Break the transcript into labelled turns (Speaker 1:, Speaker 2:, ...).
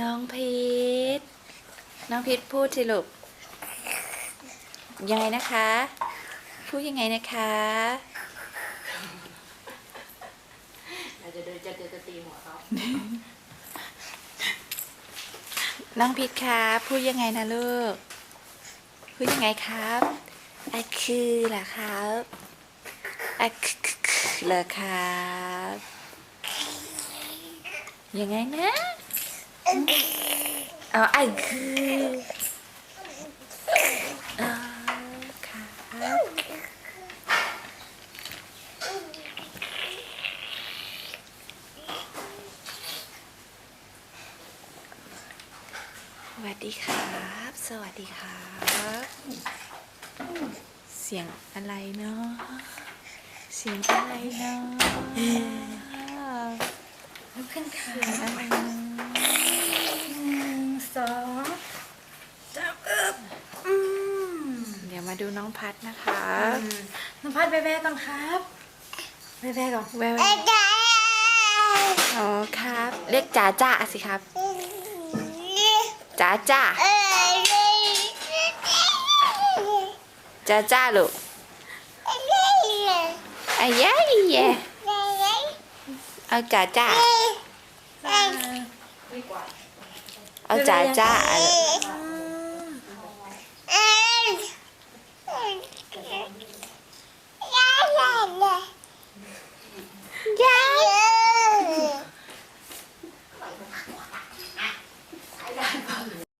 Speaker 1: น้องพีทน้องพีทพูดสิลูกยังไงนะคะ พูดยังไงนะคะ
Speaker 2: เราจะเดินจะเดินจะตีหัวเขา
Speaker 1: น้องพีทครับพูดยังไงนะลูก พูดยังไงครับอะคือเหรอครับอะคือเหรอครับยังไงนะ เอาอะคืออ๋อครับสวัสดีครับ สวัสดีครับ เสียงอะไรเนาะ เสียงอะไรเนาะ
Speaker 2: ลุกขึ้นค่ะ
Speaker 1: เสียงอะไรเนาะ
Speaker 2: หนึ่งสองจับอึบอืม
Speaker 1: เดี๋ยว มาดูน้องพัดนะคะ
Speaker 2: น้องพัดไปแว่ก่อนครับไปแว่ก่อน
Speaker 1: แววอ๋อครับ เรียกจ๋าจ้าสิครับจ๋าจ้าจ๋าจ้าลูกอายะอีแยเอาจ๋าจ้าเอาจ๋าจ้าลูก